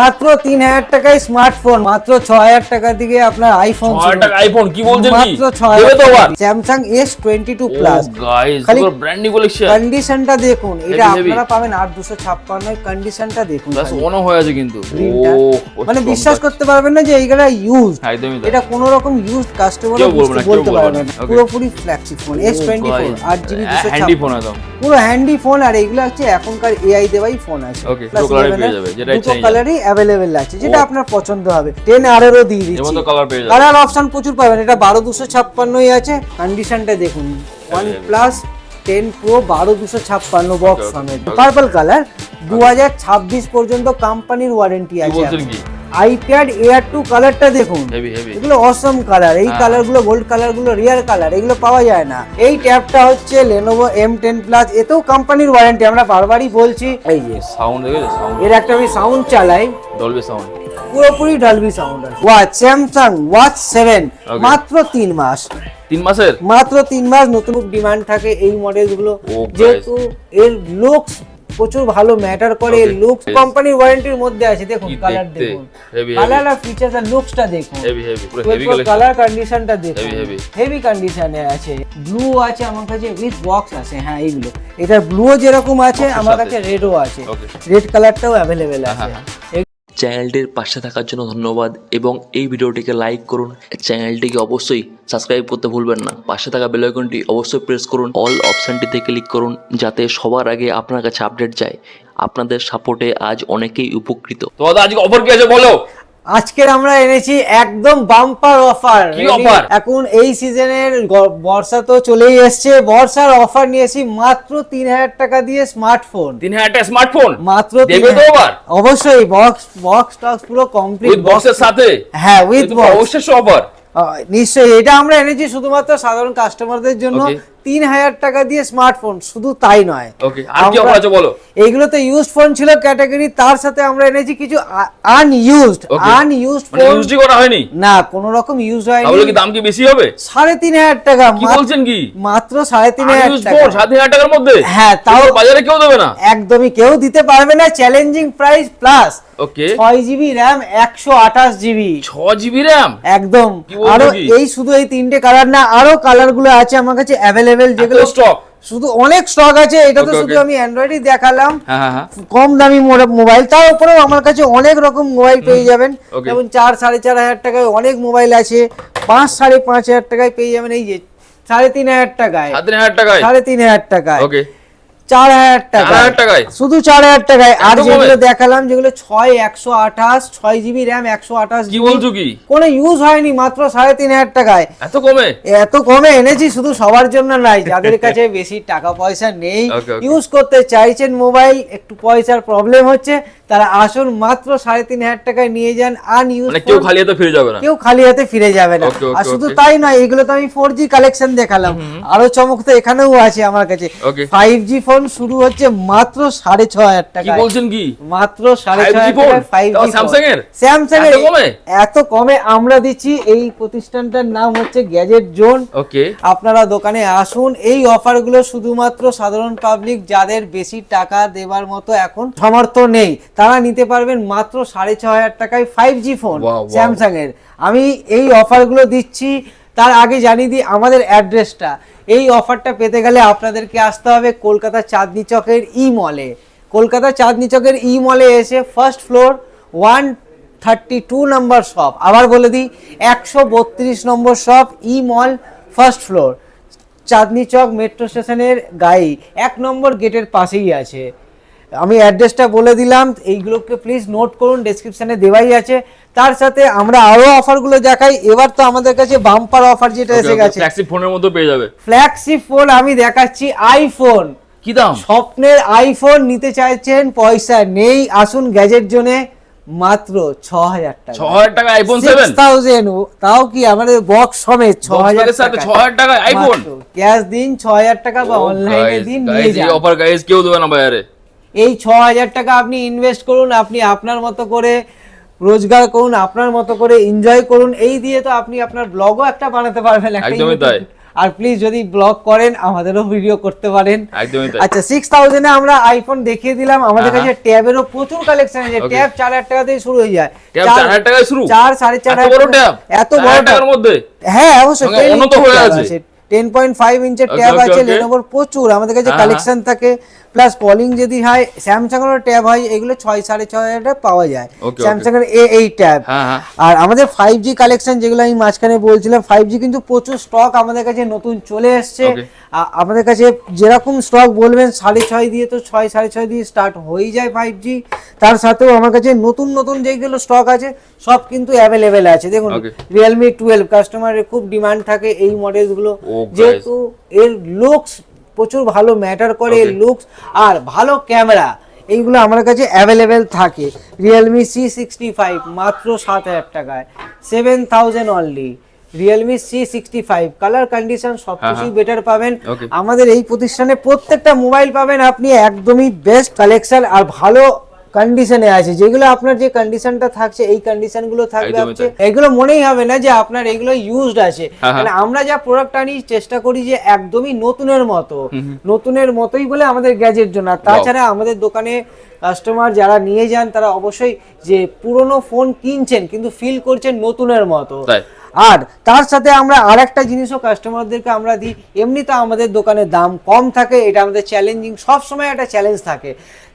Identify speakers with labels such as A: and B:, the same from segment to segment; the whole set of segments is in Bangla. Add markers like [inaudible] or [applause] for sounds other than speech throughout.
A: মাত্র তিন হাজার টাকায় স্মার্টফোন মাত্র ছ হাজার টাকা দিকে আপনার আইফোন
B: আইফোন কি বলছেন
A: মাত্র ছ
B: আবার।
A: Samsung S
B: twenty
A: two
B: plus brand new collection
A: কন্ডিশনটা দেখুন এটা. আপনারা পাবেন আট দুশো ছাপ্পান্ন কন্ডিশনটা দেখুন
B: প্লাস হয়ে আছে কিন্তু।
A: মানে বিশ্বাস করতে পারবেন না যে এইগুলা ইউজ এটা কোনো রকম ইউজ কাস্টমার বলতে
B: বলবে
A: পারবে
B: না।
A: না
B: Okay.
A: পুরোপুরি flagship phone S twenty four আট জিবি দুশো
B: হ্যান্ডি ফোন
A: পুরো হ্যান্ডি ফোন আর এগুলো হচ্ছে এখনকার এআই দেওয়াই ফোন আছে।
B: Okay, দুটো colour
A: 11
B: পেয়ে
A: এর
B: যাবে, যেটাই
A: দুটো
B: চাই যাবে।
A: কালারই অ্যাভেলেবেল আছে যেটা। আপনার পছন্দ হবে। টেন আর এরও দিয়ে দিচ্ছি।
B: কালার
A: অপশন প্রচুর পাবেন এটা বারো দুশো ছাপ্পান্নই আছে কন্ডিশনটা দেখুন। ওয়ান প্লাস টেন প্রো বারো দুশো ছাপ্পান্ন বক্স সমেত পার্পল কালার দু হাজার ছাব্বিশ পর্যন্ত কোম্পানির ওয়ারেন্টি আছে আইপ্যাড এয়ার টু কালারটা দেখুন এগুলো অসম কালার এই
B: হ্যাঁ।
A: কালারগুলো গোল্ড কালারগুলো রিয়ার কালার এগুলো পাওয়া যায় না। এই ট্যাবটা হচ্ছে লেনোভো এম টেন প্লাস এতেও কোম্পানির ওয়ারেন্টি আমরা বারবারই বলছি। এই যে
B: সাউন্ড
A: এর একটা আমি সাউন্ড চালাই।
B: ডলবি সাউন্ড
A: পুরোপুরি ডালবি সাউন্ড আছে। ওয়াচ স্যামসাং ওয়াচ সেভেন মাত্র তিন মাস।
B: তিন মাসের?
A: মাত্র তিন মাস নতুন ডিমান্ড থাকে এই মডেলগুলো
B: Oh,
A: যেহেতু এর লুকস প্রচুর ভালো ম্যাটার করে
B: লুক.
A: কোম্পানির ওয়ারেন্টির মধ্যে আছে। দেখুন কালার দেখুন। কালার আর ফিচার্স আর লুকসটা দেখুন।
B: হেভি হেভি পুরো
A: কালার কন্ডিশনটা দেখুন. হেভি কন্ডিশনে আছে। ব্লু আছে আমার কাছে উইথ বক্স আছে। হ্যাঁ এইগুলো। এটা ব্লু যেরকম আছে আমার কাছে রেডও আছে। রেড কালারটাও অ্যাভেলেবেল আছে।
B: হ্যাঁ,
C: চ্যানেলটির পাশে থাকার জন্য ধন্যবাদ এবং এই ভিডিওটিকে লাইক করুন। চ্যানেলটিকে অবশ্যই সাবস্ক্রাইব করতে ভুলবেন না। পাশে থাকা বেলাইকনটি অবশ্যই প্রেস করুন। অল অপশানটিতে ক্লিক করুন যাতে সবার আগে আপনার কাছে আপডেট যায়। আপনাদের সাপোর্টে আজ অনেকেই উপকৃত।
B: তোমাদের আজকে অফার কি আছে বলো?
A: আজকের আমরা এনেছি একদম বাম্পার অফার
B: offer?
A: এখন এই সিজনের বর্ষা তো চলেই এসছে। বর্ষার অফার নিয়েছি মাত্র তিন হাজার টাকা দিয়ে স্মার্টফোন
B: তিন হাজার টাকা স্মার্টফোন
A: মাত্র অবশ্যই বক্স বক্স টক্স পুরো কমপ্লিট
B: বক্সের সাথে?
A: হ্যাঁ উইথ বক্স
B: অবশ্যই অফার
A: নিশ্চয়ই এটা আমরা এনেছি শুধুমাত্র সাধারণ কাস্টমারদের জন্য. তিন হাজার টাকা দিয়ে স্মার্টফোন শুধু তাই নয়।
B: বলো?
A: এইগুলো তো ইউজড ফোন ছিল ক্যাটাগরি তার সাথে আমরা এনেছি কিছু আনইউজড. আনইউজড ফোন
B: করা হয়নি?
A: না কোন রকম ইউজ
B: তাহলে
A: হয়নি
B: কি দাম কি বেশি হবে?
A: সাড়ে তিন হাজার টাকা
B: কি বলছেন কি?
A: মাত্র সাড়ে তিন হাজার টাকা।
B: হাজার টাকার মধ্যে?
A: হ্যাঁ, তাও-
B: বাজারে কেউ দেবে না?
A: একদমই কেউ দিতে পারবে না চ্যালেঞ্জিং প্রাইস প্লাস
B: ওকে
A: ছয় জিবি র্যাম একশো আঠাশ জিবি।
B: ছ জিবি র্যাম
A: একদম।
B: আরও
A: এই শুধু এই তিনটে কালার না আরও কালারগুলো আছে আমার কাছে অ্যাভেলেবেল যেগুলো
B: স্টক
A: শুধু অনেক স্টক আছে এটা তো শুধু আমি অ্যান্ড্রয়েডই দেখালাম।
B: হ্যাঁ হ্যাঁ হ্যাঁ।
A: কম দামি মোবাইল তার উপরেও আমার কাছে অনেক রকম মোবাইল পেয়ে যাবেন। যেমন চার সাড়ে চার হাজার টাকায় অনেক মোবাইল আছে পাঁচ সাড়ে পাঁচ হাজার টাকায় পেয়ে যাবেন এই যে সাড়ে তিন হাজার টাকায়।
B: সাড়ে তিন হাজার টাকায়?
A: সাড়ে তিন হাজার টাকায়।
B: ওকে
A: চার হাজার টাকায়? শুধু চার হাজার টাকায়। আর যেগুলো দেখালাম যেগুলো ছয় একশো আঠাশ ছয় জিবি র্যাম একশো আঠাশ
B: কি বলছো কি?
A: কোনো ইউজ হয়নি মাত্র সাড়ে তিন হাজার টাকায়।
B: এত কমে?
A: এত কমে এনেছি শুধু সবার জন্য নাই যাদের কাছে বেশি টাকা পয়সা নেই. [laughs] ইউজ করতে চাইছেন মোবাইল একটু পয়সার প্রবলেম হচ্ছে তারা আসুন মাত্র সাড়ে তিন হাজার টাকায় নিয়ে যান আনইউজ
B: মানে কেউ খালি হাতে ফিরে যাবে না?
A: কেউ খালি হাতে ফিরে যাবে না। আর শুধু তাই নয় এগুলো তো আমি ফোর জি কালেকশন দেখালাম। আরও চমক তো এখানেও আছে আমার কাছে। ফাইভ জি ফোন শুরু হচ্ছে মাত্র সাড়ে ছ হাজার টাকা
B: বলছেন কি?
A: মাত্র সাড়ে
B: 5G
A: ছয় হাজার? টাকায় ফাইভ জি
B: Samsung এর?
A: স্যামসাং
B: এত
A: এর
B: কমে?
A: এত কমে আমরা দিচ্ছি। এই প্রতিষ্ঠানটার নাম হচ্ছে গ্যাজেট জোন
B: ওকে
A: আপনারা দোকানে আসুন। এই অফারগুলো শুধুমাত্র সাধারণ পাবলিক যাদের বেশি টাকা দেবার মতো এখন সামর্থ্য নেই তারা নিতে পারবেন মাত্র সাড়ে ছ হাজার টাকায় ফাইভ জি ফোন. স্যামসাং এর আমি এই অফারগুলো দিচ্ছি তার আগে জানিয়ে দিই আমাদের অ্যাড্রেসটা এই অফারটা পেতে গেলে আপনাদেরকে আসতে হবে কলকাতা চাঁদনি চকের ই মলে কলকাতা চাঁদনি চকের ই মলে এসে first floor one thirty two নম্বর শপ আবার বলে দিই একশো বত্রিশ নম্বর shop E mall first floor Chandni Chowk metro স্টেশনের গায়ে এক নম্বর গেটের পাশেই আছে। আমি অ্যাড্রেসটা বলে দিলাম এইগুলোকে প্লিজ নোট করুন ডেসক্রিপশনে দেওয়াই আছে। তার সাথে আমরা আরও অফারগুলো দেখাই। এবার তো আমাদের কাছে বাম্পার অফার যেটা এসে গেছে।
B: ফ্ল্যাগশিপ ফোনের মধ্যে পেয়ে যাবে।
A: ফ্ল্যাগশিপ ফোন আমি দেখাচ্ছি আইফোন
B: কি দাম?
A: স্বপ্নের আইফোন নিতে চাইছেন পয়সা নেই। আসুন গ্যাজেট জোনে মাত্র ছ হাজার টাকা।
B: ছ হাজার টাকা আইফোন সেভেন
A: থাউজেন্ড তাও কি আমাদের বক্স সমেত ছ হাজার
B: সাথে ছ হাজার টাকা আইফোন
A: ক্যাশ দিন ছ হাজার টাকা বা অনলাইনে দিন নিয়ে যান।
B: অফার গাইস কেউ দেবে না বাজারে
A: এই ছ হাজার টাকা আপনি ইনভেস্ট করুন আপনি আপনার মতো করে রোজগার করুন আপনার মতো করে এনজয় করুন। এই দিয়ে তো আপনি আপনার ব্লগও একটা বানাতে পারবেন
B: একদমই তাই।
A: আর প্লিজ যদি ব্লগ করেন আমাদেরও ভিডিও করতে পারেন। আচ্ছা সিক্স থাউজেন্ডে আমরা আইফোন দেখিয়ে দিলাম। আমাদের কাছে ট্যাবেরও প্রচুর কালেকশন আছে। ট্যাব চার হাজার টাকা থেকে শুরু হয়ে যায়। চার-
B: হাজার টাকায় শুরু?
A: চার সাড়ে চার হাজার টাকা- এত বড়
B: টাকার মধ্যে?
A: হ্যাঁ অবশ্যই।
B: হয়ে।
A: টেন পয়েন্ট ফাইভ ইঞ্চের ট্যাব আছে. লেনোভোর প্রচুর। আমাদের কাছে কালেকশন থাকে। প্লাস কলিং যদি হয় স্যামসাং এর ট্যাব হয় এগুলো ছয় সাড়ে ছয় হাজার পাওয়া যায়। স্যামসাং এর এ এই ট্যাব আর আমাদের ফাইভ জি কালেকশন যেগুলো আমি মাঝখানে বলছিলাম ফাইভ জি কিন্তু প্রচুর স্টক আমাদের কাছে নতুন চলে এসছে. আমাদের কাছে যেরকম স্টক বলবেন সাড়ে ছয় দিয়ে তো ছয় সাড়ে ছয় দিয়ে স্টার্ট হয়ে যায় ফাইভ জি তার সাথেও আমার কাছে নতুন নতুন যেগুলো স্টক আছে সব কিন্তু অ্যাভেলেবেল আছে। দেখুন. রিয়েলমি টুয়েলভ কাস্টমারের খুব ডিমান্ড থাকে এই মডেলগুলো
B: Oh,
A: যেহেতু এর লুকস প্রচুর ভালো ম্যাটার করে লুকস আর ভালো ক্যামেরা এইগুলো আমার কাছে অ্যাভেলেবেল থাকে। রিয়েলমি সি সিক্সটি ফাইভ মাত্র সাত হাজার টাকায়। Seven thousand only Realme C sixty five colour condition সব
B: হ্যাঁ,
A: কিছুই বেটার পাবেন। আমাদের এই প্রতিষ্ঠানে প্রত্যেকটা মোবাইল পাবেন আপনি একদমই বেস্ট কালেকশন আর ভালো কন্ডিশনে আছে। যেগুলো আপনার যে কন্ডিশনটা থাকছে এই কন্ডিশনগুলো থাকবে হচ্ছে এগুলো মনেই হবে না যে আপনার এগুলো ইউজড আছে।
B: হ্যাঁ,
A: মানে আমরা যা প্রোডাক্ট আনি চেষ্টা করি যে একদমই নতুনের মতো। নতুনের মতোই বলে আমাদের গ্যাজেট জন্য। তাছাড়া আমাদের দোকানে কাস্টমার যারা নিয়ে যান তারা অবশ্যই যে পুরনো ফোন কিনছেন কিন্তু ফিল করছেন নতুনের মতো। আর তার সাথে আমরা আর একটা জিনিসও কাস্টমারদেরকে আমরা দিই। এমনিতে আমাদের দোকানে দাম কম থাকে এটা আমাদের চ্যালেঞ্জিং সব সময় একটা চ্যালেঞ্জ থাকে।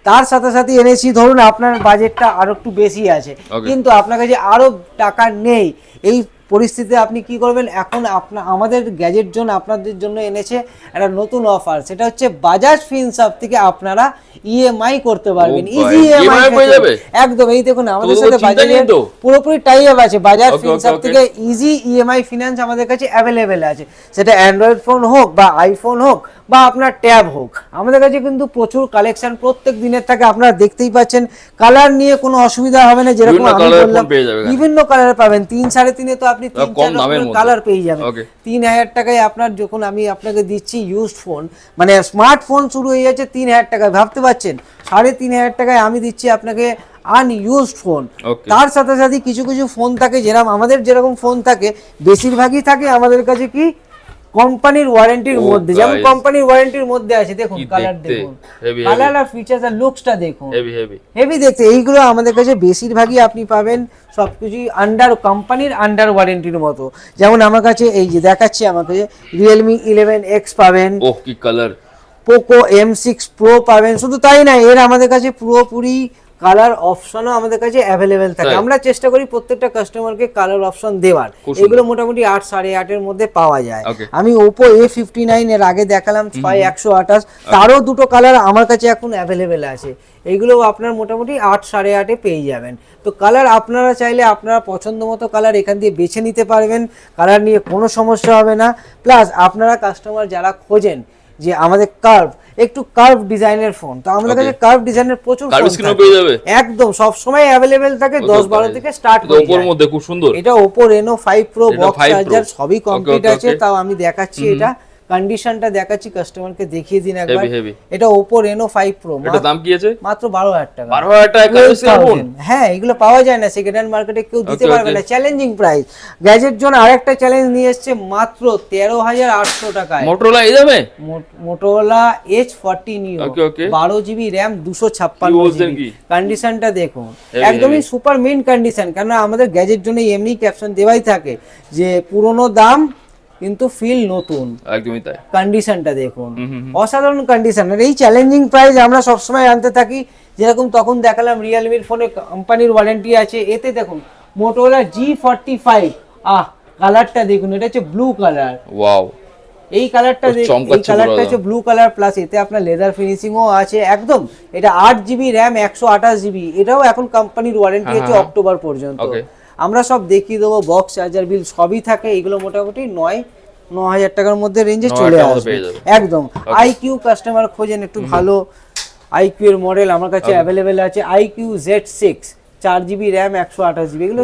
A: তার সাথে সাথে এনেছি ধরুন আপনার বাজেটটা আরও একটু বেশি আছে। কিন্তু আপনার কাছে আরও টাকা নেই। এই পরিস্থিতিতে আপনি কি করবেন? এখন আপনার আমাদের গ্যাজেট জোন আপনাদের জন্য এনেছে একটা নতুন অফার সেটা হচ্ছে বাজাজ ফিনসাপ থেকে আপনারা ইএমআই করতে পারবেন। ইজি ইএমআই
B: পেয়ে যাবে?
A: একদম এই দেখুন আমাদের সাথে বাজাজের পুরোপুরি টাই আপ আছে বাজাজ ফিনসাপ. থেকে ইজি ইএমআই ফিনান্স আমাদের কাছে অ্যাভেলেবেল আছে। সেটা অ্যান্ড্রয়েড ফোন হোক বা আইফোন হোক বা আপনার ট্যাব হোক। আমাদের কাছে কিন্তু প্রচুর কালেকশন প্রত্যেক দিনের থাকে। আপনারা দেখতেই পাচ্ছেন কালার নিয়ে কোনো অসুবিধা হবে না। যেরকম আমি বললাম। বিভিন্ন কালার পাবেন। তিন সাড়ে তিনে তো আপনি তিন
B: কম দামের মধ্যে।
A: কালার পেয়ে যাবেন। তিন হাজার টাকায় আপনার যখন আমি আপনাকে দিচ্ছি ইউজড ফোন মানে স্মার্টফোন শুরু হয়ে যাচ্ছে তিন হাজার টাকায় ভাবতে পারছেন? সাড়ে তিন হাজার টাকায় আমি দিচ্ছি আপনাকে আনইউজড ফোন তার সাথে সাথে কিছু কিছু ফোন থাকে যেরকম আমাদের যেরকম ফোন থাকে বেশিরভাগই থাকে আমাদের কাছে কি? কোম্পানির ওয়ারেন্টির
B: Oh,
A: মধ্যে যেমন কোম্পানির ওয়ারেন্টির মধ্যে আছে দেখুন কালার দেখুন। কালার আর ফিচার্স আর লুকসটা দেখুন।
B: হেভি হেভি
A: হেভি দেখতে এইগুলো আমাদের কাছে বেশিরভাগই আপনি পাবেন সবকিছুই আন্ডার কোম্পানির আন্ডার ওয়ারেন্টির মতো। যেমন আমার কাছে এই যে দেখাচ্ছি আমাকে রিয়েলমি ইলেভেন এক্স পাবেন।
B: ওহ কি colour
A: Poco M six pro পাবেন। শুধু তাই না এর আমাদের কাছে পুরোপুরি কালার অপশনও আমাদের কাছে অ্যাভেলেবেল থাকে। আমরা চেষ্টা করি প্রত্যেকটা কাস্টমারকে কালার অপশন দেওয়ার। এগুলো মোটামুটি আট সাড়ে আটের মধ্যে পাওয়া যায়। আমি ওপো এ ফিফটি নাইন এর আগে দেখালাম ছয় একশো আঠাশ। তারও দুটো কালার আমার কাছে এখন অ্যাভেলেবেল আছে। এইগুলো আপনার মোটামুটি আট সাড়ে আটে পেয়ে যাবেন। তো কালার আপনারা চাইলে আপনারা পছন্দ মতো কালার এখান দিয়ে বেছে নিতে পারবেন। কালার নিয়ে কোনো সমস্যা হবে না। প্লাস আপনারা কাস্টমার যারা খোঁজেন যে আমাদের কার্ভ একটু কার্ভ ডিজাইনের ফোন তো আমাদের কাছে কার্ভ ডিজাইনের প্রচুর
B: কার্ভ
A: থাকে।
B: পেয়ে যাবে?
A: একদম সব সময় अवेलेबल থাকে
B: Okay,
A: দশ
B: okay.
A: বারো থেকে স্টার্ট
B: হয়ে ওপোর মধ্যে খুব সুন্দর।
A: এটা
B: Oppo
A: Reno
B: five pro
A: box charger
B: সবই
A: কমপ্লিট আছে তাও আমি দেখাচ্ছি এটা। কন্ডিশনটা দেখাচ্ছি কাস্টমারকে দেখিয়ে দিন একবার। এটা ওপো রেনো ফাইভ প্রো
B: এটা দাম কি আছে?
A: মাত্র বারো হাজার টাকা।
B: বারো হাজার টাকা
A: হ্যাঁ এগুলো পাওয়া যায় না সেকেন্ড হ্যান্ড মার্কেটে কেউ দিতে পারবে না। চ্যালেঞ্জিং প্রাইস গ্যাজেট জন্য আরেকটা চ্যালেঞ্জ নিয়ে এসছে মাত্র তেরো হাজার আটশো টাকায়।
B: মোটরোলা এই দামে?
A: Edge forty neo
B: Okay, okay.
A: বারো জিবি র্যাম দুশো ছাপ্পান্ন
B: কি? বলছেন
A: জিবি কন্ডিশনটা দেখুন একদমই সুপার মেন কন্ডিশন কেন আমাদের গ্যাজেট জন্য এমনি ক্যাপশন দেওয়াই থাকে যে পুরনো দাম কিন্তু ফিল নতুন।
B: একদমই তাই।
A: কন্ডিশনটা দেখুন। অসাধারণ কন্ডিশন আর এই চ্যালেঞ্জিং প্রাইস আমরা সবসময় আনতে থাকি যেরকম তখন দেখালাম রিয়েলমির ফোনে কোম্পানির ওয়ারেন্টি আছে। এতে দেখুন মোটোলা জি ফর্টি ফাইভ আহ কালারটা দেখুন এটা হচ্ছে ব্লু কালার
B: ওয়াও
A: এই কালারটা এই কালারটা হচ্ছে ব্লু কালার প্লাস এতে আপনার লেদার ফিনিশিংও আছে। একদম এটা আট জিবি র্যাম একশো আঠাশ জিবি এটাও এখন কোম্পানির ওয়ারেন্টি আছে। অক্টোবর পর্যন্ত. আমরা সব দেখিয়ে দেবো বক্স চার্জার বিল সবই থাকে। এগুলো মোটামুটি নয় ন হাজার টাকার মধ্যে রেঞ্জে চলে আসবে। একদম। আইকিউ কাস্টমার খোঁজেন একটু ভালো আইকিউ এর মডেল আমার কাছে অ্যাভেলেবেল আছে। আইকিউ জেড সিক্স চার জিবি র্যাম একশো আঠাশ জিবি এগুলো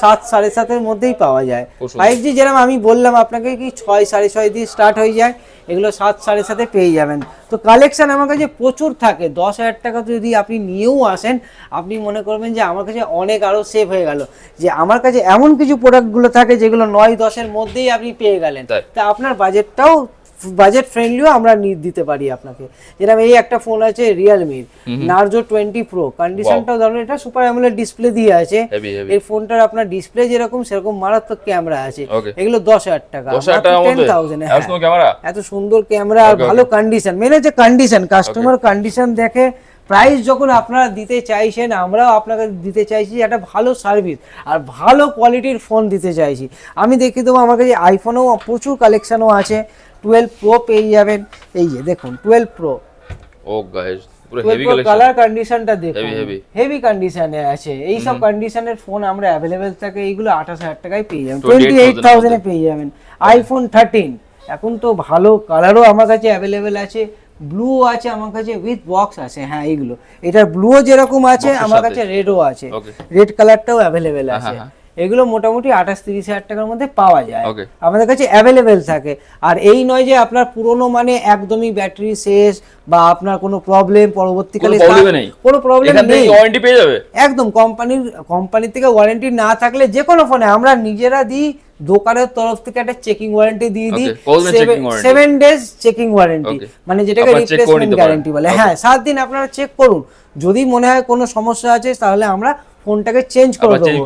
A: সাত সাড়ে সাতের মধ্যেই পাওয়া যায়। ফাইভ জি যেরকম আমি বললাম আপনাকে কি ছয় সাড়ে ছয় দিয়ে স্টার্ট হয়ে যায়। এগুলো সাত সাড়ে সাথে পেয়ে যাবেন। তো কালেকশান আমার কাছে প্রচুর থাকে। দশ হাজার টাকা যদি আপনি নিয়েও আসেন আপনি মনে করবেন যে আমার কাছে অনেক আরও সেভ হয়ে গেল। যে আমার কাছে এমন কিছু প্রোডাক্টগুলো থাকে যেগুলো নয় দশের মধ্যেই আপনি পেয়ে গেলেন। তা আপনার বাজেটটাও বাজেট ফ্রেন্ডলিও আমরা দিতে পারি আপনাকে। যেরকম এই একটা ফোন আছে রিয়েলমির নার্জো টোয়েন্টি প্রো কন্ডিশনটাও ধরুন এটা সুপার অ্যামোলেড ডিসপ্লে দিয়ে আছে। এই ফোনটার আপনার ডিসপ্লে যেরকম সেরকম মারাত্মক ক্যামেরা আছে। এগুলো দশ হাজার টাকা। টেন থাউজেন্ড
B: এত সুন্দর ক্যামেরা
A: এত সুন্দর ক্যামেরা আর ভালো কন্ডিশন মেন হচ্ছে কন্ডিশন কাস্টমার কন্ডিশন দেখে প্রাইস যখন আপনারা দিতে চাইছেন আমরাও আপনাকে দিতে চাইছি একটা ভালো সার্ভিস আর ভালো কোয়ালিটির ফোন দিতে চাইছি। আমি দেখিয়ে দেবো আমার কাছে আইফোনেও প্রচুর কালেকশনও আছে। টুয়েলভ প্রো পেয়ে যাবেন। এই যে দেখুন টুয়েলভ প্রো
B: ও গাইস
A: কালার কন্ডিশনটা দেখুন. হেভি কন্ডিশনে আছে। এই সব কন্ডিশনের ফোন আমরা অ্যাভেলেবেল থাকে এইগুলো আঠাশ হাজার টাকায় পেয়ে যাবেন। টোয়েন্টি এইট থাউজেন্ডে পেয়ে যাবেন। আইফোন থার্টিন এখন তো ভালো কালারও আমার কাছে অ্যাভেলেবেল আছে। ব্লু আছে আমার কাছে উইথ বক্স আছে। হ্যাঁ এইগুলো। এটার ব্লুও যেরকম আছে আমার কাছে রেডও আছে। রেড কালারটাও অ্যাভেলেবেল আছে।
B: হ্যাঁ,
A: এগুলো মোটামুটি আঠাশ তিরিশ হাজার টাকার মধ্যে পাওয়া যায়। আমাদের কাছে অ্যাভেলেবেল থাকে। আর এই নয় যে আপনার পুরনো মানে একদমই ব্যাটারি শেষ বা আপনার কোনো প্রবলেম পরবর্তীকালে
B: কোনো
A: প্রবলেম নেই।
B: ওয়ারেন্টি পেয়ে যাবে।
A: একদম কোম্পানির কোম্পানি থেকে ওয়ারেন্টি না থাকলে যে কোনো ফোনে আমরা নিজেরা দিই দোকানের তরফ থেকে একটা চেকিং ওয়ারেন্টি দিয়ে দিই? সেভেন ডেজ চেকিং ওয়ারেন্টি মানে যেটাকে রিপ্লেসমেন্ট। গ্যারান্টি বলে। হ্যাঁ সাত দিন আপনারা চেক করুন। যদি মনে হয় কোনো সমস্যা আছে তাহলে আমরা ফোনটাকে চেঞ্জ করে দেবো।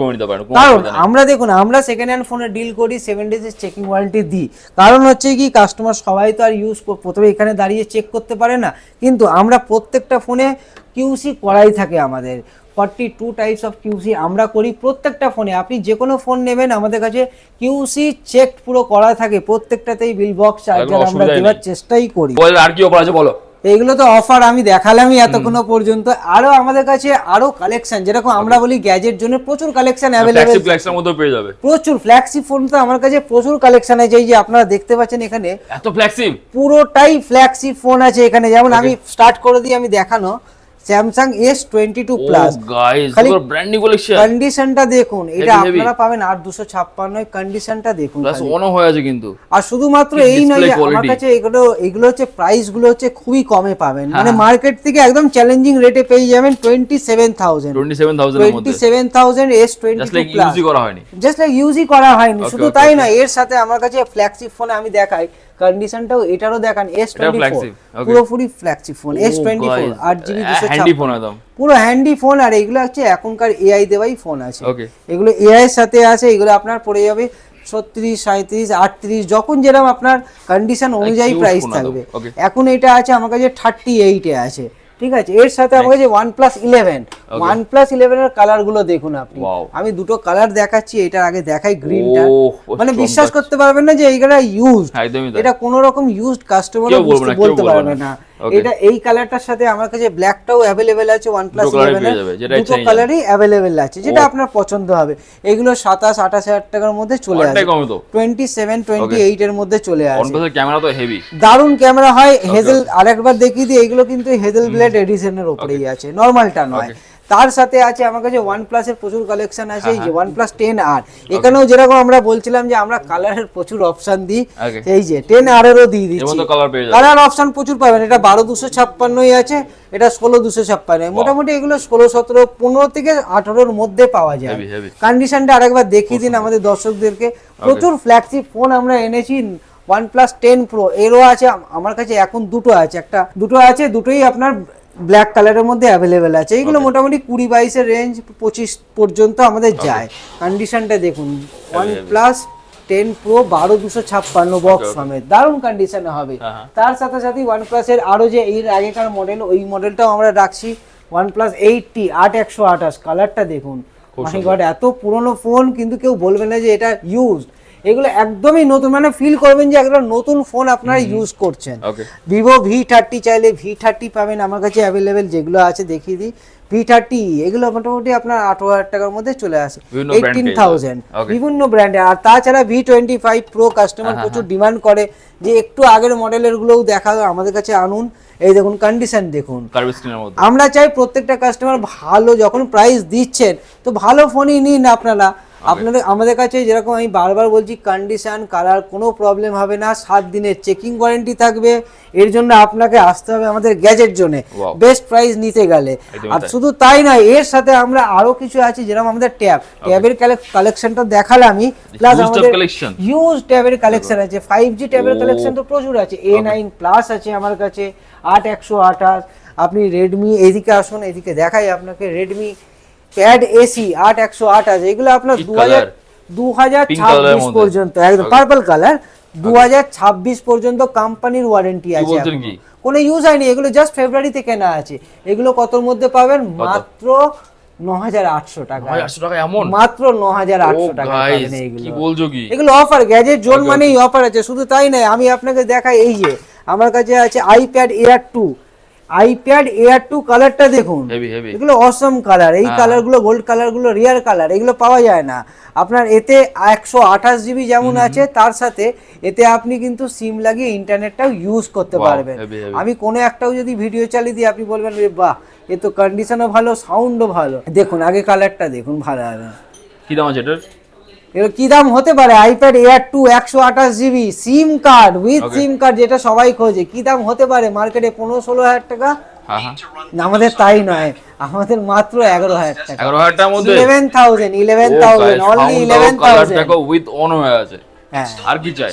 A: কারণ আমরা দেখুন আমরা সেকেন্ড হ্যান্ড ফোনে ডিল করি সেভেন ডেজের চেকিং ওয়ারেন্টি দিই। কারণ হচ্ছে কি কাস্টমার সবাই তো আর ইউজ প্রথমে এখানে দাঁড়িয়ে চেক করতে পারে না। কিন্তু আমরা প্রত্যেকটা ফোনে কিউসি করাই থাকে আমাদের। Forty two types of QC আমরা করি প্রত্যেকটা ফোনে আপনি যে কোনো ফোন নেবেন আমাদের কাছে কিউসি চেক পুরো করা থাকে। প্রত্যেকটাতেই বিল বক্স চার্জার আমরা দেওয়ার চেষ্টাই করি।
B: আর কি অফার আছে বলো।
A: এইগুলো তো অফার আমি দেখালামই এতক্ষণ পর্যন্ত। আরও আমাদের কাছে আরও কালেকশন যেরকম আমরা বলি গ্যাজেট জন্য প্রচুর কালেকশন अवेलेबल
B: ফ্ল্যাগশিপ মধ্যে পেয়ে যাবে।
A: প্রচুর ফ্ল্যাগশিপ ফোন তো আমার কাছে প্রচুর কালেকশন আছে এই যে আপনারা দেখতে পাচ্ছেন এখানে।
B: এত ফ্ল্যাগশিপ
A: পুরোটাই ফ্ল্যাগশিপ ফোন আছে এখানে। যেমন আমি স্টার্ট করে দিই আমি দেখানো। Samsung S twenty
B: two plus
A: খালি-
B: ব্র্যান্ড নিউ কালেকশন
A: কন্ডিশনটা দেখুন এটা. আপনারা পাবেন আট দুশো ছাপ্পান্ন কন্ডিশনটা দেখুন
B: প্লাস। অনও হয়ে আছে কিন্তু
A: আর শুধুমাত্র এই নয় যে আমার। কাছে এগুলো এগুলো হচ্ছে প্রাইসগুলো হচ্ছে খুবই কমে পাবেন
B: হ্যাঁ,
A: মানে
B: হ্যাঁ।
A: মার্কেট থেকে একদম চ্যালেঞ্জিং রেটে পেয়ে যাবেন টোয়েন্টি সেভেন থাউজেন্ড
B: 27000 এর
A: twenty seven
B: thousand
A: S
B: twenty
A: two
B: plus করা হয়নি
A: জাস্ট লাইক ইউজই করা হয়নি শুধু তাই
B: okay.
A: না এর সাথে আমার কাছে ফ্ল্যাগশিপ ফোনে আমি দেখাই কন্ডিশনটাও এটারও দেখান এস টোয়েন্টি ফোর পুরোপুরি flagship phone S twenty four আট জিবি
B: হ্যান্ডি ফোন একদম।
A: পুরো হ্যান্ডি ফোন আর এগুলো হচ্ছে এখনকার এআই দেওয়াই ফোন আছে. এগুলো এআই এর সাথে আছে এগুলো আপনার পড়ে যাবে ছত্রিশ সাঁত্রিশ আটত্রিশ যখন যেরকম আপনার কন্ডিশন অনুযায়ী প্রাইস থাকবে। এখন এটা আছে আমার কাছে থার্টি এইটে আছে। ঠিক আছে? এর সাথে আমাকে যে OnePlus eleven OnePlus ইলেভেনের কালারগুলো দেখুন আপনি। আমি দুটো কালার দেখাচ্ছি এটার আগে দেখাই গ্রিনটা
B: ওহ,
A: মানে বিশ্বাস করতে পারবেন না যে এইগুলা ইউজ এটা কোন রকম ইউজড কাস্টমার বলতে পারবে
B: না।
A: এটা এই কালারটার সাথে আমার কাছে ব্ল্যাকটাও অ্যাভেলেবেল আছে প্লাস
B: দুটো
A: কালারই অ্যাভেলেবেল আছে যেটা আপনার পছন্দ হবে। এগুলো সাতাশ আঠাশ হাজার টাকার মধ্যে চলে
B: আসে
A: আসবে।
B: কমে
A: টোয়েন্টি সেভেন টোয়েন্টি এইট এর মধ্যে চলে আসে
B: ওয়ানপ্লাসের ক্যামেরা তো হেভি
A: দারুণ ক্যামেরা হয় হেজেল আরেকবার দেখিয়ে দিই এগুলো কিন্তু হেজেল ব্লেড এডিশনের উপরেই আছে নর্মালটা নয়। তার সাথে আছে আমার কাছে ওয়ান প্লাসের প্রচুর কালেকশন আছে
B: হ্যাঁ,
A: এই যে ওয়ান প্লাস টেন আর এখানেও যেরকম আমরা বলছিলাম যে আমরা কালারের প্রচুর অপশন দিই এই যে টেন আর এরও দিয়ে দিচ্ছি।
B: কালার
A: অপশন প্রচুর পাবেন এটা বারো দুশো ছাপ্পান্নই আছে এটা ষোলো দুশো ছাপ্পান্ন। মোটামুটি এগুলো ষোলো সতেরো পনেরো থেকে আঠারোর মধ্যে পাওয়া যায়. কন্ডিশনটা আরেকবার দেখিয়ে দিন আমাদের দর্শকদেরকে। প্রচুর ফ্ল্যাগশিপ ফোন আমরা এনেছি ওয়ান প্লাস টেন প্রো এরও আছে আমার কাছে এখন দুটো আছে একটা দুটো আছে দুটোই আপনার ব্ল্যাক কালারের মধ্যে অ্যাভেলেবেল আছে। এইগুলো মোটামুটি কুড়ি বাইশের রেঞ্জ পঁচিশ পর্যন্ত আমাদের যায়। কন্ডিশনটা দেখুন ওয়ান প্লাস টেন প্রো বারো দুশো ছাপ্পান্ন বক্স সমেত। দারুণ কন্ডিশনে হবে।
B: হ্যাঁ, হ্যাঁ।
A: তার সাথে সাথে ওয়ান প্লাসের আরও যে এর আগেকার মডেল ওই মডেলটাও আমরা রাখছি। ওয়ান প্লাস এইটটি আট একশো আঠাশ। কালারটা দেখুন। মাই গড এত পুরনো ফোন কিন্তু কেউ বলবে না যে এটা ইউজ এগুলো একদমই নতুন মানে ফিল করবেন যে একটা নতুন ফোন আপনারা ইউজ করছেন। ভিভো ভি থার্টি চাইলে ভি থার্টি পাবেন আমার কাছে অ্যাভেলেবেল যেগুলো আছে দেখিয়ে দিই। ভি থার্টি এগুলো মোটামুটি আপনার আঠারো হাজার টাকার মধ্যে চলে আসে। এইটিন থাউজেন্ড বিভিন্ন ব্র্যান্ডে আর তাছাড়া V twenty five pro customer
B: হ্যাঁ,
A: প্রচুর ডিমান্ড করে যে একটু আগের মডেলের গুলোও দেখা আমাদের কাছে আনুন। এই দেখুন কন্ডিশন দেখুন। আমরা চাই প্রত্যেকটা কাস্টমার ভালো যখন প্রাইস দিচ্ছেন তো ভালো ফোনই নিন আপনারা। আপনাদের আমাদের কাছে যেরকম আমি বারবার বলছি কন্ডিশন কালার কোনো প্রবলেম হবে না সাত দিনের চেকিং ওয়ারেন্টি থাকবে। এর জন্য আপনাকে আসতে হবে আমাদের গ্যাজেট জোনে বেস্ট প্রাইস নিতে গেলে। আর শুধু তাই নয় এর সাথে আমরা আরও কিছু আছে যেরকম আমাদের ট্যাব ট্যাবের কালেকশনটা দেখালাম আমি প্লাস আমাদের. হিউজ ট্যাবের কালেকশন আছে। ফাইভ জি ট্যাবের কালেকশন তো প্রচুর আছে। এ নাইন প্লাস আছে আমার কাছে আট একশো আঠাশ। আপনি রেডমি এদিকে আসুন এদিকে দেখাই আপনাকে রেডমি প্যাড এসি আট একশো আট আছে। এগুলো আপনার দু হাজার দু হাজার ছাব্বিশ পর্যন্ত একদম পার্পল কালার দু হাজার ছাব্বিশ পর্যন্ত কোম্পানির ওয়ারেন্টি আছে? কোনো ইউজ হয়নি এগুলো জাস্ট ফেব্রুয়ারিতে কেনা আছে। এগুলো কতর মধ্যে পাবেন? মাত্র ন হাজার আটশো টাকা।
B: আটশো টাকা
A: মাত্র ন হাজার আটশো টাকা
B: গাইস
A: পাবেন এইগুলো
B: কি বলছো কি?
A: এগুলো অফার গ্যাজেট জোন মানেই অফার আছে শুধু তাই নয় আমি আপনাকে দেখাই এই যে আমার কাছে আছে iPad Air two iPad Air two কালারটা দেখুন। এগুলো অসম কালার এই। কালারগুলো গোল্ড কালারগুলো রিয়ার কালার এগুলো পাওয়া যায় না। আপনার এতে একশো আঠাশ জিবি যেমন আছে তার সাথে এতে আপনি কিন্তু সিম লাগিয়ে ইন্টারনেটটাও ইউজ করতে পারবেন. আমি কোনো একটাও যদি ভিডিও চালিয়ে দিই আপনি বলবেন "রে বাহ এ তো কন্ডিশনও ভালো সাউন্ডও ভালো। দেখুন আগে কালারটা দেখুন ভালো হবে
B: কি দাম আছে এটার?
A: এগুলো কি দাম হতে পারে? আইপ্যাড এয়ার টু একশো আঠাশ GB SIM card
B: with
A: SIM card যেটা সবাই খোঁজে। কি দাম হতে পারে? মার্কেটে পনেরো ষোলো হাজার টাকা? আমাদের তাই নয়। আমাদের মাত্র এগারো হাজার টাকা।
B: এগারো হাজার টাকার মধ্যে?
A: Eleven
B: thousand
A: eleven
B: thousand only
A: eleven
B: thousand with on হয়ে আছে।
A: হ্যাঁ।
B: আর কি চাই?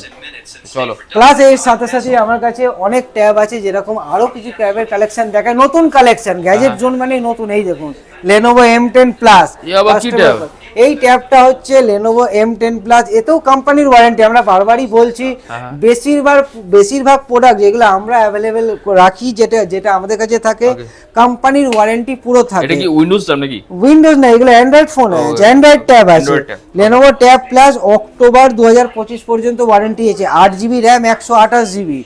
B: চলো।
A: প্লাস এর সাথে সাথে আমার কাছে অনেক ট্যাব আছে যেরকম আরও কিছু ট্যাবের কালেকশন দেখায়। নতুন কালেকশন গ্যাজেট জোন মানে নতুন। এই দেখুন লেনোভো এম টেন প্লাস? এই ট্যাবটা হচ্ছে লেনোভো এম টেন প্লাস এতেও কোম্পানির ওয়ারেন্টি আমরা বারবারই বলছি
B: হ্যাঁ।
A: বেশিরভাগ বেশিরভাগ প্রোডাক্ট যেগুলো আমরা অ্যাভেলেবেল রাখি যেটা যেটা আমাদের কাছে থাকে কোম্পানির ওয়ারেন্টি পুরো থাকে।
B: এটা কি উইন্ডোজ ট্যাব নাকি?
A: উইন্ডোজ না এগুলো অ্যান্ড্রয়েড ফোন আছে অ্যান্ড্রয়েড ট্যাব আছে। লেনোভো ট্যাব প্লাস অক্টোবর দু হাজার পঁচিশ পর্যন্ত ওয়ারেন্টি আছে আট জিবি র্যাম একশো আঠাশ জিবি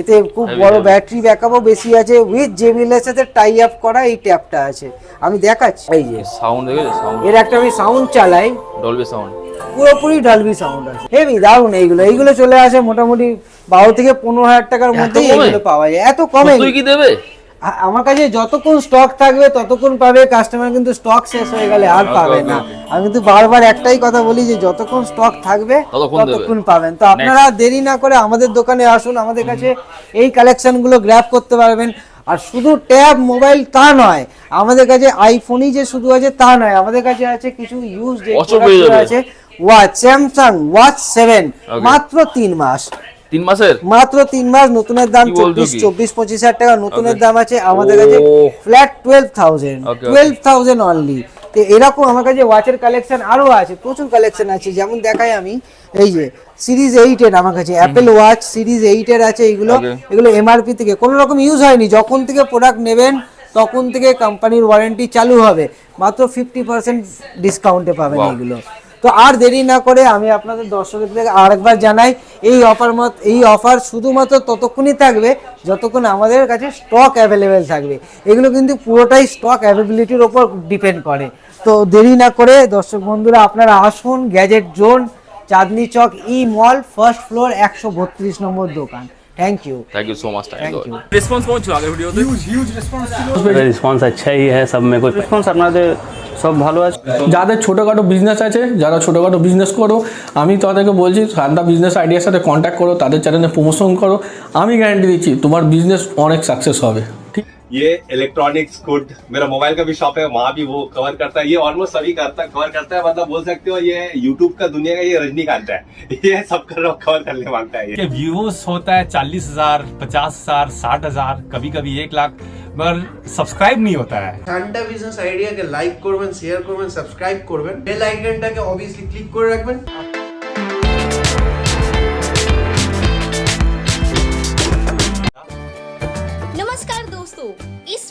A: এতে খুব বড় ব্যাটারি ব্যাকআপও বেশি আছে। উইথ জেবিএল সাথে টাই আপ করা এই ট্যাপটা আছে। আমি দেখাচ্ছি। এই যে।
B: সাউন্ড সাউন্ড
A: এর একটা আমি সাউন্ড চালাই।
B: ডলবি সাউন্ড
A: পুরোপুরি ডলবি সাউন্ড আছে। হেভি দারুণ এইগুলো। এইগুলো চলে আসে মোটামুটি বারো থেকে পনেরো হাজার টাকার মধ্যে
B: এইগুলো
A: এগুলো পাওয়া যায়। এত কমে।
B: তুই কি দেবে?
A: আমার কাছে যতক্ষণ স্টক থাকবে ততক্ষণ পাবে কাস্টমার কিন্তু স্টক শেষ হয়ে গেলে আর পাবে না। আমি কিন্তু বারবার একটাই কথা বলি যে যতক্ষণ স্টক থাকবে
B: ততক্ষণ
A: পাবেন। তো আপনারা দেরি না করে আমাদের দোকানে আসুন আমাদের কাছে এই কালেকশনগুলো গ্র্যাব করতে পারবেন। আর শুধু ট্যাব মোবাইল তা নয় আমাদের কাছে আইফোনই যে শুধু আছে তা নয় আমাদের কাছে আছে কিছু ইউজ যে। আছে ওয়াচ স্যামসাং ওয়াচ সেভেন মাত্র তিন মাস।
B: তিন মাসের?
A: মাত্র তিন মাস নতুনের দাম চব্বিশ চব্বিশ পঁচিশ হাজার টাকা নতুনের দাম আছে আমাদের কাছে. Flat
B: twelve thousand.
A: Twelve thousand only তো এরকম আমার কাছে ওয়াচের কালেকশন আরও আছে প্রচুর কালেকশন আছে যেমন দেখাই আমি। এই যে সিরিজ এইটের আমার কাছে অ্যাপেল ওয়াচ সিরিজ এইটের আছে এগুলো. এগুলো এমআরপি থেকে কোনো রকম ইউজ হয়নি। যখন থেকে প্রোডাক্ট নেবেন তখন থেকে কোম্পানির ওয়ারেন্টি চালু হবে। মাত্র ফিফটি পার্সেন্ট ডিসকাউন্টে পাবেন এগুলো। তো আর দেরি না করে আমি আপনাদের দর্শকদের আরেকবার জানাই, এই অফার মত এই অফার শুধুমাত্র ততক্ষণই থাকবে যতক্ষণ আমাদের কাছে স্টক অ্যাভেলেবেল থাকবে। এগুলো কিন্তু পুরোটাই স্টক অ্যাভেবিলিটির ওপর ডিপেন্ড করে। তো দেরি না করে দর্শক বন্ধুরা, আপনারা আসুন gadget zone Chandni Chowk E mall first floor একশো বত্রিশ নম্বর দোকান। Thank you
B: thank you so much thank
A: thank
B: you
A: you
B: response পৌঁছো আগের ভিডিওতে
D: মেরা রেসপন্স আচ্ছাই হ্যাঁ সব মেরে কো রেসপন্স আপনাদের সব ভালো আছে
E: যাদের ছোটোখাটো বিজনেস আছে যারা ছোটোখাটো বিজনেস করো আমি তাদেরকে বলছি সান্দা বিজনেস আইডিয়ার সাথে কন্ট্যাক্ট করো তাদের চ্যানেলে প্রমোশন করো আমি গ্যারান্টি দিচ্ছি তোমার বিজনেস অনেক সাকসেস হবে
F: ये इलेक्ट्रॉनिक्स गुड मेरा मोबाइल का भी शॉप है वहाँ भी वो कवर करता है ये ऑलमोस्ट सभी करता कवर करता है मतलब बोल सकते हो ये यूट्यूब का दुनिया का ये रजनीकांत है [laughs] ये सब कर कवर करने मांगता है ये
G: के व्यूज होता है चालीस हजार पचास हजार साठ हजार कभी कभी एक लाख मगर सब्सक्राइब नहीं होता है
H: ঠান্ডা বিজনেস আইডিয়াকে লাইক করবেন শেয়ার করবেন সাবস্ক্রাইব করবেন বেল আইকনটাকে অবভিয়াসলি ক্লিক করে রাখবেন